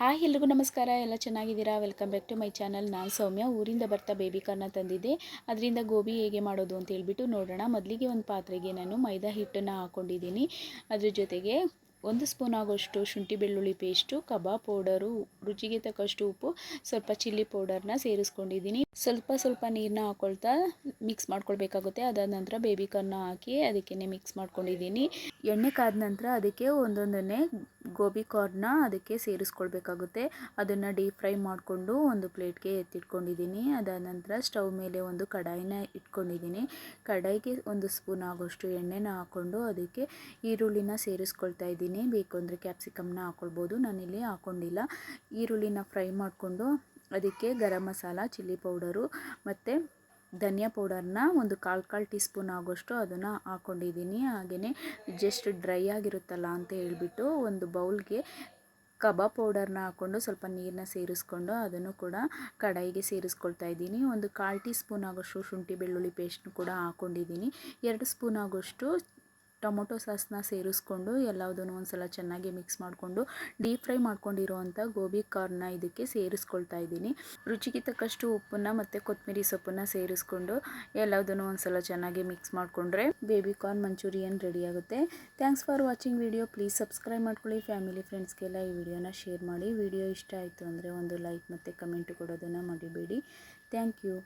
Hi, ಎಲ್ರಿಗೂ ನಮಸ್ಕಾರ. ಎಲ್ಲ ಚೆನ್ನಾಗಿದ್ದೀರಾ? Welcome back to my channel ನಾನು ಸೌಮ್ಯ. ಊರಿಂದ ಬರ್ತಾ ಬೇಬಿ ಕಾರ್ನ ತಂದಿದ್ದೆ. ಅದರಿಂದ ಗೋಬಿ ಹೇಗೆ ಮಾಡೋದು ಅಂತ ಹೇಳ್ಬಿಟ್ಟು ನೋಡೋಣ. ಮೊದಲಿಗೆ ಒಂದು ಪಾತ್ರೆಗೆ ನಾನು ಮೈದಾ ಹಿಟ್ಟನ್ನು ಹಾಕ್ಕೊಂಡಿದ್ದೀನಿ ಅದ್ರ ಜೊತೆಗೆ ಒಂದು ಸ್ಪೂನ್ ಆಗೋಷ್ಟು ಶುಂಠಿ ಬೆಳ್ಳುಳ್ಳಿ ಪೇಸ್ಟು, ಕಬಾಬ್ ಪೌಡರು, ರುಚಿಗೆ ತಕ್ಕಷ್ಟು ಉಪ್ಪು, ಸ್ವಲ್ಪ ಚಿಲ್ಲಿ ಪೌಡರ್ನ ಸೇರಿಸ್ಕೊಂಡಿದ್ದೀನಿ. ಸ್ವಲ್ಪ ಸ್ವಲ್ಪ ನೀರನ್ನ ಹಾಕೊಳ್ತಾ ಮಿಕ್ಸ್ ಮಾಡ್ಕೊಳ್ಬೇಕಾಗುತ್ತೆ. ಅದಾದ ನಂತರ ಬೇಬಿ ಕಾರ್ನ ಹಾಕಿ ಅದಕ್ಕೆ ಮಿಕ್ಸ್ ಮಾಡ್ಕೊಂಡಿದ್ದೀನಿ. ಎಣ್ಣೆ ಕಾದ ನಂತರ ಅದಕ್ಕೆ ಒಂದೊಂದನ್ನೇ ಗೋಬಿ ಕಾರ್ನ ಅದಕ್ಕೆ ಸೇರಿಸ್ಕೊಳ್ಬೇಕಾಗುತ್ತೆ. ಅದನ್ನು ಡೀಪ್ ಫ್ರೈ ಮಾಡಿಕೊಂಡು ಒಂದು ಪ್ಲೇಟ್ಗೆ ಎತ್ತಿಟ್ಕೊಂಡಿದ್ದೀನಿ. ಅದಾದ ನಂತರ ಸ್ಟವ್ ಮೇಲೆ ಒಂದು ಕಡಾಯಿನ ಇಟ್ಕೊಂಡಿದ್ದೀನಿ. ಕಡಾಯಿಗೆ ಒಂದು ಸ್ಪೂನ್ ಆಗೋಷ್ಟು ಎಣ್ಣೆನ ಹಾಕ್ಕೊಂಡು ಅದಕ್ಕೆ ಈರುಳ್ಳಿನ ಸೇರಿಸ್ಕೊಳ್ತಾ ಇದ್ದೀನಿ. ಬೇಕು ಅಂದರೆ ಕ್ಯಾಪ್ಸಿಕಮ್ನ ಹಾಕ್ಕೊಳ್ಬೋದು ನಾನಿಲ್ಲಿ ಹಾಕ್ಕೊಂಡಿಲ್ಲ ಈರುಳ್ಳಿನ ಫ್ರೈ ಮಾಡಿಕೊಂಡು ಅದಕ್ಕೆ ಗರಂ ಮಸಾಲ, ಚಿಲ್ಲಿ ಪೌಡರು ಮತ್ತು ಧನಿಯಾ ಪೌಡರ್ನ ಒಂದು ಕಾಲು ಕಾಲು ಟೀ ಸ್ಪೂನ್ ಆಗೋಷ್ಟು ಅದನ್ನು ಹಾಕ್ಕೊಂಡಿದ್ದೀನಿ ಹಾಗೆಯೇ ಜಸ್ಟ್ ಡ್ರೈ ಆಗಿರುತ್ತಲ್ಲ ಅಂತ ಹೇಳ್ಬಿಟ್ಟು ಒಂದು ಬೌಲ್ಗೆ ಕಬಾಬ್ ಪೌಡರ್ನ ಹಾಕ್ಕೊಂಡು ಸ್ವಲ್ಪ ನೀರನ್ನ ಸೇರಿಸ್ಕೊಂಡು ಅದನ್ನು ಕೂಡ ಕಡಾಯಿಗೆ ಸೇರಿಸ್ಕೊಳ್ತಾ ಇದ್ದೀನಿ. ಒಂದು ಕಾಲು ಟೀ ಸ್ಪೂನ್ ಆಗೋಷ್ಟು ಶುಂಠಿ ಬೆಳ್ಳುಳ್ಳಿ ಪೇಸ್ಟ್ನು ಕೂಡ ಹಾಕ್ಕೊಂಡಿದ್ದೀನಿ ಎರಡು ಸ್ಪೂನ್ ಆಗೋಷ್ಟು ಟೊಮೊಟೊ ಸಾಸ್ನ ಸೇರಿಸ್ಕೊಂಡು ಎಲ್ಲದನ್ನು ಒಂದು ಸಲ ಚೆನ್ನಾಗಿ ಮಿಕ್ಸ್ ಮಾಡಿಕೊಂಡು ಡೀಪ್ ಫ್ರೈ ಮಾಡ್ಕೊಂಡಿರೋವಂಥ ಗೋಬಿ ಕಾರ್ನ ಇದಕ್ಕೆ ಸೇರಿಸ್ಕೊಳ್ತಾ ಇದ್ದೀನಿ. ರುಚಿಗೆ ತಕ್ಕಷ್ಟು ಉಪ್ಪನ್ನು ಮತ್ತು ಕೊತ್ತಂಬರಿ ಸೊಪ್ಪನ್ನು ಸೇರಿಸ್ಕೊಂಡು ಎಲ್ಲದನ್ನು ಒಂದು ಸಲ ಚೆನ್ನಾಗಿ ಮಿಕ್ಸ್ ಮಾಡಿಕೊಂಡ್ರೆ ಬೇಬಿ ಕಾರ್ನ್ ಮಂಚೂರಿಯನ್ ರೆಡಿ ಆಗುತ್ತೆ. Thanks for watching video. Please subscribe ಮಾಡ್ಕೊಳ್ಳಿ. ಫ್ಯಾಮಿಲಿ ಫ್ರೆಂಡ್ಸ್ಗೆಲ್ಲ ಈ ವಿಡಿಯೋನ ಶೇರ್ ಮಾಡಿ. ವಿಡಿಯೋ ಇಷ್ಟ ಆಯಿತು ಅಂದರೆ ಒಂದು ಲೈಕ್ ಮತ್ತು ಕಮೆಂಟ್ ಕೊಡೋದನ್ನು ಮರಿಬೇಡಿ. Thank you.